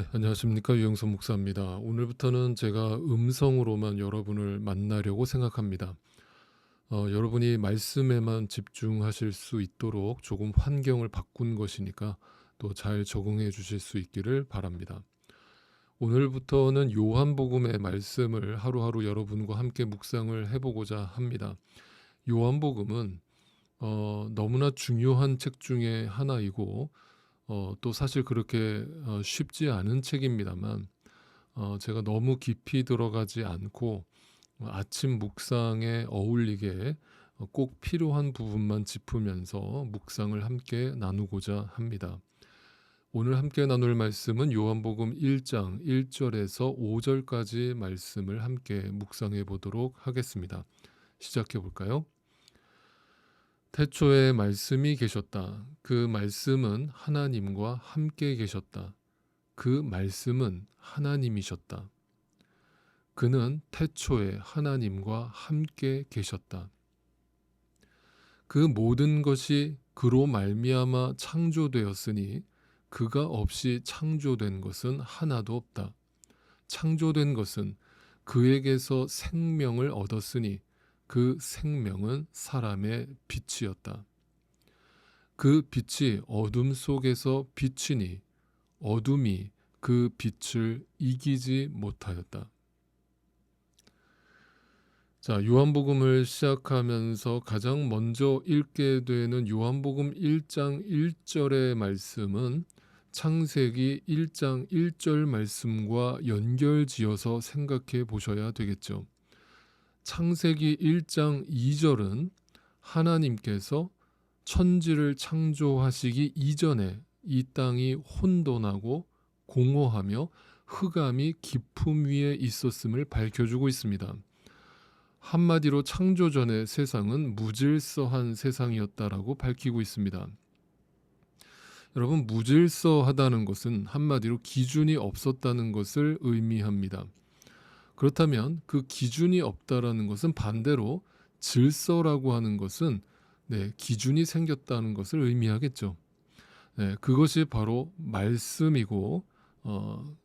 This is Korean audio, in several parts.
네, 안녕하십니까 유영선 목사입니다. 오늘부터는 제가 음성으로만 여러분을 만나려고 생각합니다. 어, 여러분이 말씀에만 집중하실 수 있도록 조금 환경을 바꾼 것이니까 또 잘 적응해 주실 수 있기를 바랍니다. 오늘부터는 요한복음의 말씀을 하루하루 여러분과 함께 묵상을 해보고자 합니다. 요한복음은 어, 너무나 중요한 책 중에 하나이고 어, 또 사실 그렇게 어, 쉽지 않은 책입니다만 어, 제가 너무 깊이 들어가지 않고 어, 아침 묵상에 어울리게 어, 꼭 필요한 부분만 짚으면서 묵상을 함께 나누고자 합니다. 오늘 함께 나눌 말씀은 요한복음 1장 1절에서 5절까지 말씀을 함께 묵상해 보도록 하겠습니다. 시작해 볼까요? 태초에 말씀이 계셨다. 그 말씀은 하나님과 함께 계셨다. 그 말씀은 하나님이셨다. 그는 태초에 하나님과 함께 계셨다. 그 모든 것이 그로 말미암아 창조되었으니 그가 없이 창조된 것은 하나도 없다. 창조된 것은 그에게서 생명을 얻었으니 그 생명은 사람의 빛이었다. 그 빛이 어둠 속에서 비치니 어둠이 그 빛을 이기지 못하였다. 자, 요한복음을 시작하면서 가장 먼저 읽게 되는 요한복음 1장 1절의 말씀은 창세기 1장 1절 말씀과 연결지어서 생각해 보셔야 되겠죠. 창세기 1장 2절은 하나님께서 천지를 창조하시기 이전에 이 땅이 혼돈하고 공허하며 흑암이 깊음 위에 있었음을 밝혀주고 있습니다. 한마디로 창조 전의 세상은 무질서한 세상이었다라고 밝히고 있습니다. 여러분, 무질서하다는 것은 한마디로 기준이 없었다는 것을 의미합니다. 그렇다면 그 기준이 없다라는 것은 반대로 질서라고 하는 것은 네, 기준이 생겼다는 것을 의미하겠죠. 네, 그것이 바로 말씀이고 어,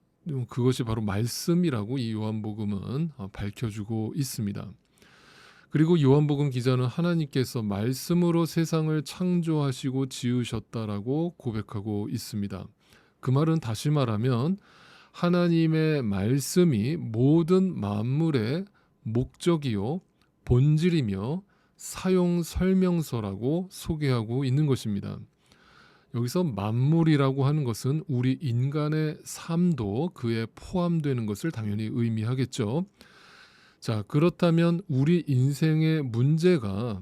그것이 바로 말씀이라고 이 요한복음은 어, 밝혀주고 있습니다. 그리고 요한복음 기자는 하나님께서 말씀으로 세상을 창조하시고 지으셨다라고 고백하고 있습니다. 그 말은 다시 말하면 하나님의 말씀이 모든 만물의 목적이요 본질이며 사용 설명서라고 소개하고 있는 것입니다. 여기서 만물이라고 하는 것은 우리 인간의 삶도 그에 포함되는 것을 당연히 의미하겠죠. 자, 그렇다면 우리 인생의 문제가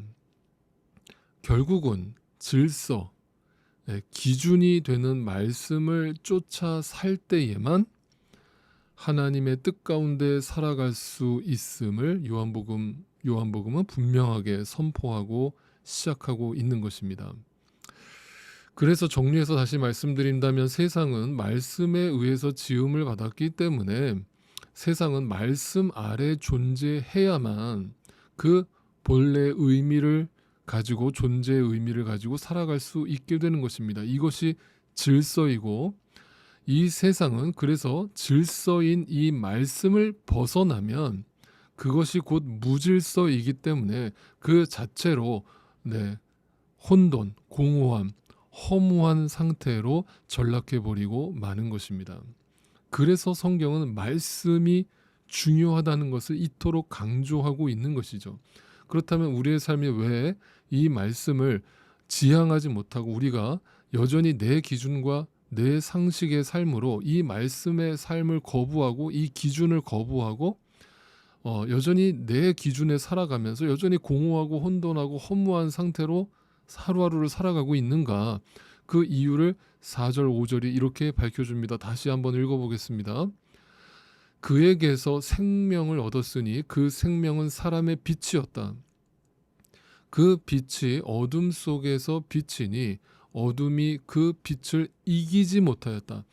결국은 질서, 예, 기준이 되는 말씀을 쫓아 살 때에만 하나님의 뜻 가운데 살아갈 수 있음을 요한복음 요한복음은 분명하게 선포하고 시작하고 있는 것입니다. 그래서 정리해서 다시 말씀드린다면 세상은 말씀에 의해서 지음을 받았기 때문에 세상은 말씀 아래 존재해야만 그 본래 의미를 가지고 존재의 의미를 가지고 살아갈 수 있게 되는 것입니다. 이것이 질서이고 이 세상은 그래서 질서인 이 말씀을 벗어나면 그것이 곧 무질서이기 때문에 그 자체로 네, 혼돈, 공허함, 허무한 상태로 전락해 버리고 마는 것입니다. 그래서 성경은 말씀이 중요하다는 것을 이토록 강조하고 있는 것이죠. 그렇다면 우리의 삶이 왜 이 말씀을 지향하지 못하고 우리가 여전히 내 기준과 내 상식의 삶으로 이 말씀의 삶을 거부하고 이 기준을 거부하고 어, 여전히 내 기준에 살아가면서 여전히 공허하고 혼돈하고 허무한 상태로 하루하루를 살아가고 있는가 그 이유를 4절 5절이 이렇게 밝혀줍니다. 다시 한번 읽어보겠습니다. 그에게서 생명을 얻었으니 그 생명은 사람의 빛이었다. 그 빛이 어둠 속에서 비치니 어둠이 그 빛을 이기지 못하였다.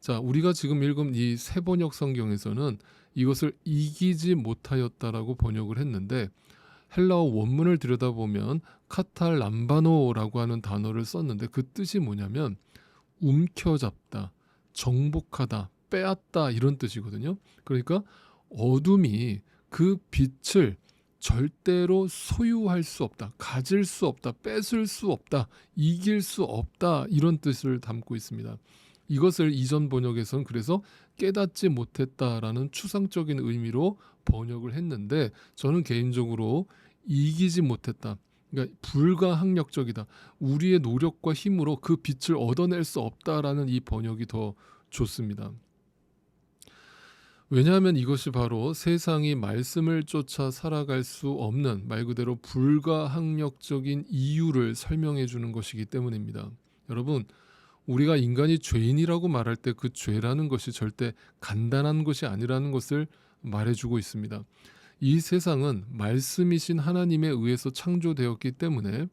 자, 우리가 지금 읽은 이 세번역 성경에서는 이것을 이기지 못하였다라고 번역을 했는데 헬라어 원문을 들여다보면 카탈 람바노라고 하는 단어를 썼는데 그 뜻이 뭐냐면 움켜잡다, 정복하다, 빼앗다 이런 뜻이거든요. 그러니까 어둠이 그 빛을 절대로 소유할 수 없다, 가질 수 없다, 뺏을 수 없다, 이길 수 없다 이런 뜻을 담고 있습니다. 이것을 이전 번역에서는 그래서 깨닫지 못했다라는 추상적인 의미로 번역을 했는데 저는 개인적으로 이기지 못했다. 그러니까 불가항력적이다. 우리의 노력과 힘으로 그 빛을 얻어낼 수 없다라는 이 번역이 더 좋습니다. 왜냐하면 이것이 바로 세상이 말씀을 쫓아 살아갈 수 없는 말 그대로 불가항력적인 이유를 설명해 주는 것이기 때문입니다. 여러분, 우리가 인간이 죄인이라고 말할 때 그 죄라는 것이 절대 간단한 것이 아니라는 것을 말해주고 있습니다. 이 세상은 말씀이신 하나님에 의해서 창조되었기 때문에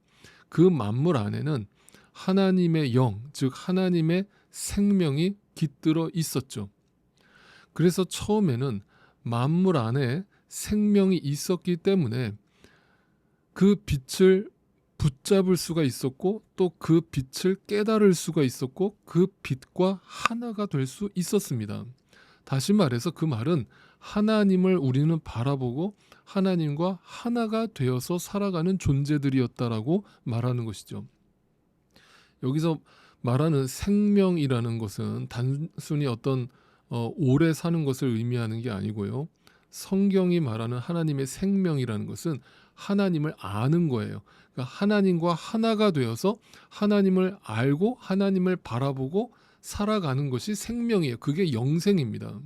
그 만물 안에는 하나님의 영, 즉 하나님의 생명이 깃들어 있었죠. 그래서 처음에는 만물 안에 생명이 있었기 때문에 그 빛을 붙잡을 수가 있었고 또 그 빛을 깨달을 수가 있었고 그 빛과 하나가 될 수 있었습니다. 다시 말해서 그 말은 하나님을 우리는 바라보고 하나님과 하나가 되어서 살아가는 존재들이었다라고 말하는 것이죠. 여기서 말하는 생명이라는 것은 단순히 어떤 어, 오래 사는 것을 의미하는 게 아니고요. 성경이 말하는 하나님의 생명이라는 것은 하나님을 아는 거예요. 그러니까 하나님과 하나가 되어서 하나님을 알고 하나님을 바라보고 살아가는 것이 생명이에요. 그게 영생입니다.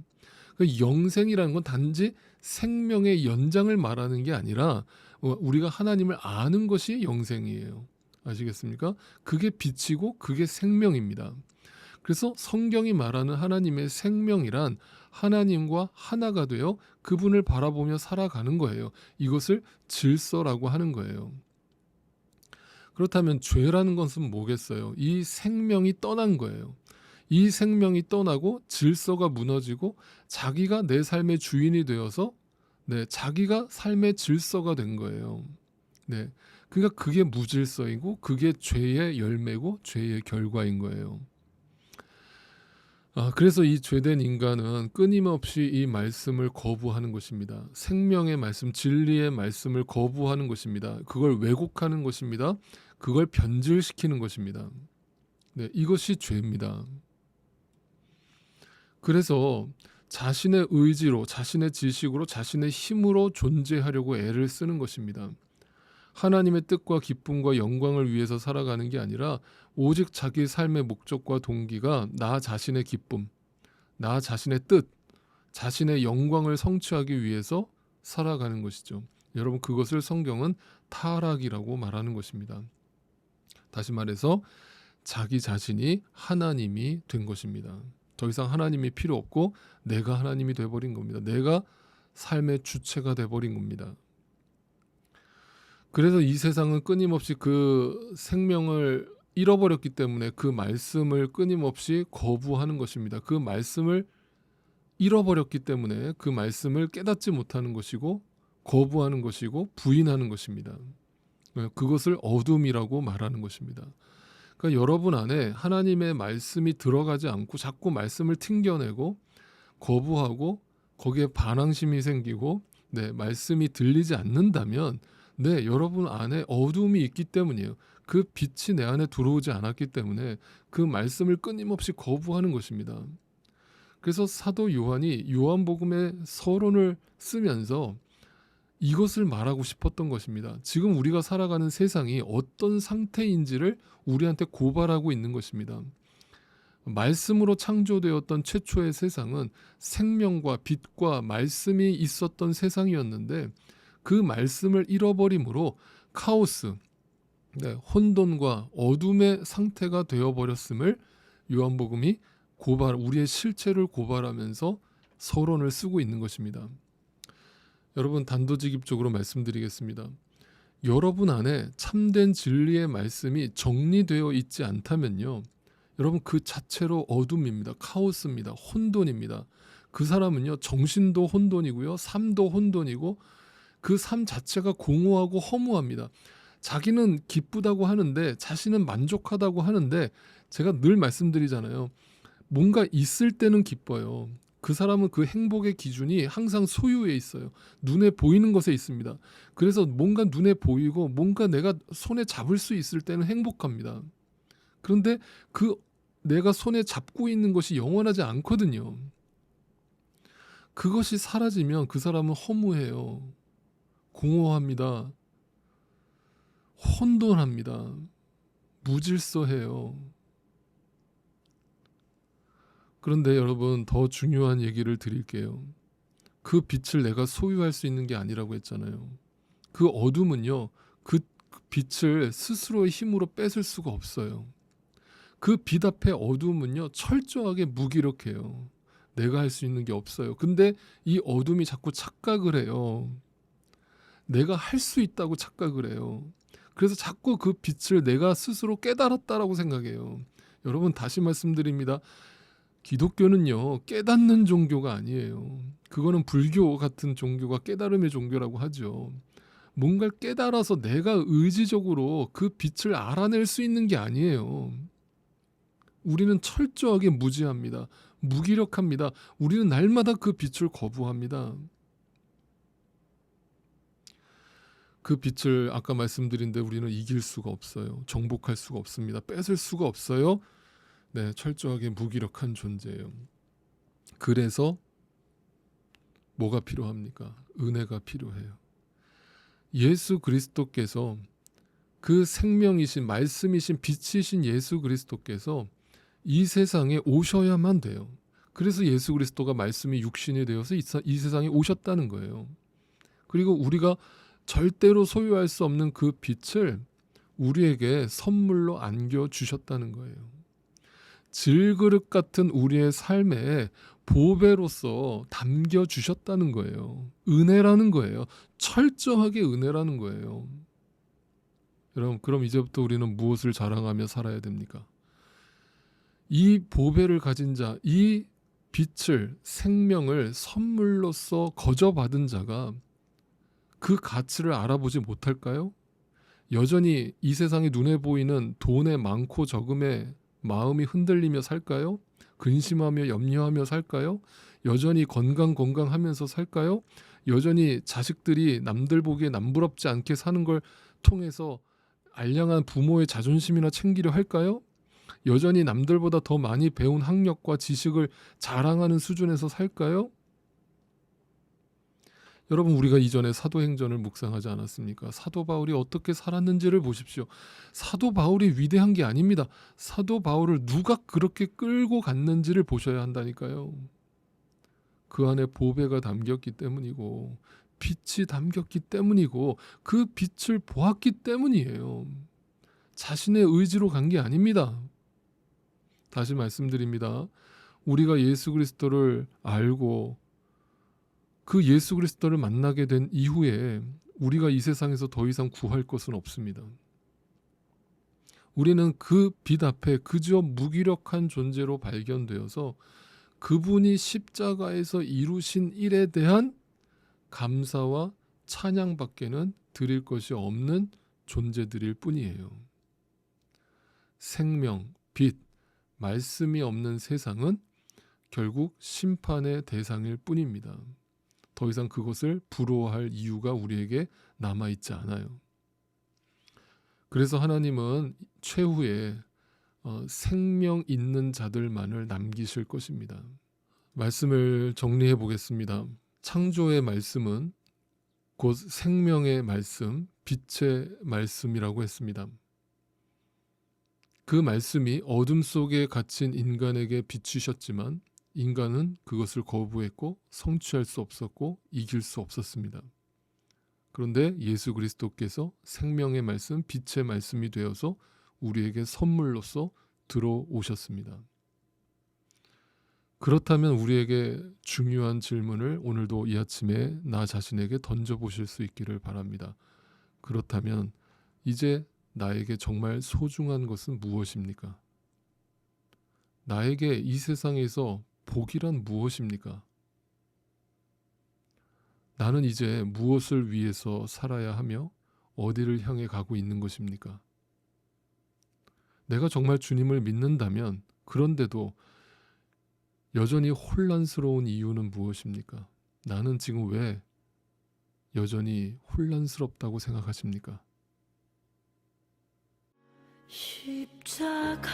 그 영생이라는 건 단지 생명의 연장을 말하는 게 아니라 어, 우리가 하나님을 아는 것이 영생이에요. 아시겠습니까? 그게 빛이고 그게 생명입니다. 그래서 성경이 말하는 하나님의 생명이란 하나님과 하나가 되어 그분을 바라보며 살아가는 거예요. 이것을 질서라고 하는 거예요. 그렇다면 죄라는 것은 뭐겠어요? 이 생명이 떠난 거예요. 이 생명이 떠나고 질서가 무너지고 자기가 내 삶의 주인이 되어서 네, 자기가 삶의 질서가 된 거예요. 네. 그러니까 그게 무질서이고 그게 죄의 열매고 죄의 결과인 거예요. 아, 그래서 이 죄된 인간은 끊임없이 이 말씀을 거부하는 것입니다. 생명의 말씀, 진리의 말씀을 거부하는 것입니다. 그걸 왜곡하는 것입니다. 그걸 변질시키는 것입니다. 네, 이것이 죄입니다. 그래서 자신의 의지로, 자신의 지식으로, 자신의 힘으로 존재하려고 애를 쓰는 것입니다. 하나님의 뜻과 기쁨과 영광을 위해서 살아가는 게 아니라 오직 자기 삶의 목적과 동기가 나 자신의 기쁨, 나 자신의 뜻, 자신의 영광을 성취하기 위해서 살아가는 것이죠. 여러분 그것을 성경은 타락이라고 말하는 것입니다. 다시 말해서 자기 자신이 하나님이 된 것입니다. 더 이상 하나님이 필요 없고 내가 하나님이 돼 버린 겁니다. 내가 삶의 주체가 돼 버린 겁니다. 그래서 이 세상은 끊임없이 그 생명을 잃어버렸기 때문에 그 말씀을 끊임없이 거부하는 것입니다. 그 말씀을 잃어버렸기 때문에 그 말씀을 깨닫지 못하는 것이고 거부하는 것이고 부인하는 것입니다. 그것을 어둠이라고 말하는 것입니다. 그러니까 여러분 안에 하나님의 말씀이 들어가지 않고 자꾸 말씀을 튕겨내고 거부하고 거기에 반항심이 생기고 네, 말씀이 들리지 않는다면 네, 여러분 안에 어둠이 있기 때문이에요. 그 빛이 내 안에 들어오지 않았기 때문에 그 말씀을 끊임없이 거부하는 것입니다. 그래서 사도 요한이 요한복음의 서론을 쓰면서 이것을 말하고 싶었던 것입니다. 지금 우리가 살아가는 세상이 어떤 상태인지를 우리한테 고발하고 있는 것입니다. 말씀으로 창조되었던 최초의 세상은 생명과 빛과 말씀이 있었던 세상이었는데 그 말씀을 잃어버림으로 카오스, 네, 혼돈과 어둠의 상태가 되어버렸음을 요한복음이 고발, 우리의 실체를 고발하면서 서론을 쓰고 있는 것입니다. 여러분 단도직입적으로 말씀드리겠습니다. 여러분 안에 참된 진리의 말씀이 정리되어 있지 않다면요. 여러분 그 자체로 어둠입니다. 카오스입니다. 혼돈입니다. 그 사람은요. 정신도 혼돈이고요. 삶도 혼돈이고 그 삶 자체가 공허하고 허무합니다. 자기는 기쁘다고 하는데 자신은 만족하다고 하는데 제가 늘 말씀드리잖아요. 뭔가 있을 때는 기뻐요. 그 사람은 그 행복의 기준이 항상 소유에 있어요. 눈에 보이는 것에 있습니다. 그래서 뭔가 눈에 보이고 뭔가 내가 손에 잡을 수 있을 때는 행복합니다. 그런데 그 내가 손에 잡고 있는 것이 영원하지 않거든요. 그것이 사라지면 그 사람은 허무해요. 공허합니다. 혼돈합니다. 무질서해요. 그런데 여러분 더 중요한 얘기를 드릴게요. 그 빛을 내가 소유할 수 있는 게 아니라고 했잖아요. 그 어둠은요, 그 빛을 스스로의 힘으로 뺏을 수가 없어요. 그 빛 앞에 어둠은요, 철저하게 무기력해요. 내가 할 수 있는 게 없어요. 근데 이 어둠이 자꾸 착각을 해요. 내가 할 수 있다고 착각을 해요. 그래서 자꾸 그 빛을 내가 스스로 깨달았다라고 생각해요. 여러분 다시 말씀드립니다. 기독교는요 깨닫는 종교가 아니에요. 그거는 불교 같은 종교가 깨달음의 종교라고 하죠. 뭔가를 깨달아서 내가 의지적으로 그 빛을 알아낼 수 있는 게 아니에요. 우리는 철저하게 무지합니다. 무기력합니다. 우리는 날마다 그 빛을 거부합니다. 그 빛을 아까 말씀드린 데 우리는 이길 수가 없어요. 정복할 수가 없습니다. 뺏을 수가 없어요. 네, 철저하게 무기력한 존재예요. 그래서 뭐가 필요합니까? 은혜가 필요해요. 예수 그리스도께서 그 생명이신 말씀이신 빛이신 예수 그리스도께서 이 세상에 오셔야만 돼요. 그래서 예수 그리스도가 말씀이 육신이 되어서 이, 세상에 오셨다는 거예요. 그리고 우리가 절대로 소유할 수 없는 그 빛을 우리에게 선물로 안겨 주셨다는 거예요. 질그릇 같은 우리의 삶에 보배로서 담겨 주셨다는 거예요. 은혜라는 거예요. 철저하게 은혜라는 거예요. 여러분, 그럼 이제부터 우리는 무엇을 자랑하며 살아야 됩니까? 이 보배를 가진 자, 이 빛을, 생명을 선물로서 거저받은 자가 그 가치를 알아보지 못할까요? 여전히 이 세상에 눈에 보이는 돈의 많고 적음에 마음이 흔들리며 살까요? 근심하며 염려하며 살까요? 여전히 건강 건강하면서 살까요? 여전히 자식들이 남들 보기에 남부럽지 않게 사는 걸 통해서 알량한 부모의 자존심이나 챙기려 할까요? 여전히 남들보다 더 많이 배운 학력과 지식을 자랑하는 수준에서 살까요? 여러분 우리가 이전에 사도행전을 묵상하지 않았습니까? 사도 바울이 어떻게 살았는지를 보십시오. 사도 바울이 위대한 게 아닙니다. 사도 바울을 누가 그렇게 끌고 갔는지를 보셔야 한다니까요. 그 안에 보배가 담겼기 때문이고 빛이 담겼기 때문이고 그 빛을 보았기 때문이에요. 자신의 의지로 간 게 아닙니다. 다시 말씀드립니다. 우리가 예수 그리스도를 알고 그 예수 그리스도를 만나게 된 이후에 우리가 이 세상에서 더 이상 구할 것은 없습니다. 우리는 그 빛 앞에 그저 무기력한 존재로 발견되어서 그분이 십자가에서 이루신 일에 대한 감사와 찬양밖에는 드릴 것이 없는 존재들일 뿐이에요. 생명, 빛, 말씀이 없는 세상은 결국 심판의 대상일 뿐입니다. 더 이상 그것을 부러워할 이유가 우리에게 남아 있지 않아요. 그래서 하나님은 최후에 어, 생명 있는 자들만을 남기실 것입니다. 말씀을 정리해 보겠습니다. 창조의 말씀은 곧 생명의 말씀, 빛의 말씀이라고 했습니다. 그 말씀이 어둠 속에 갇힌 인간에게 비추셨지만 인간은 그것을 거부했고 성취할 수 없었고 이길 수 없었습니다. 그런데 예수 그리스도께서 생명의 말씀, 빛의 말씀이 되어서 우리에게 선물로서 들어오셨습니다. 그렇다면 우리에게 중요한 질문을 오늘도 이 아침에 나 자신에게 던져보실 수 있기를 바랍니다. 그렇다면 이제 나에게 정말 소중한 것은 무엇입니까? 나에게 이 세상에서 복이란 무엇입니까? 나는 이제 무엇을 위해서 살아야 하며 어디를 향해 가고 있는 것입니까? 내가 정말 주님을 믿는다면 그런데도 여전히 혼란스러운 이유는 무엇입니까? 나는 지금 왜 여전히 혼란스럽다고 생각하십니까? 십자가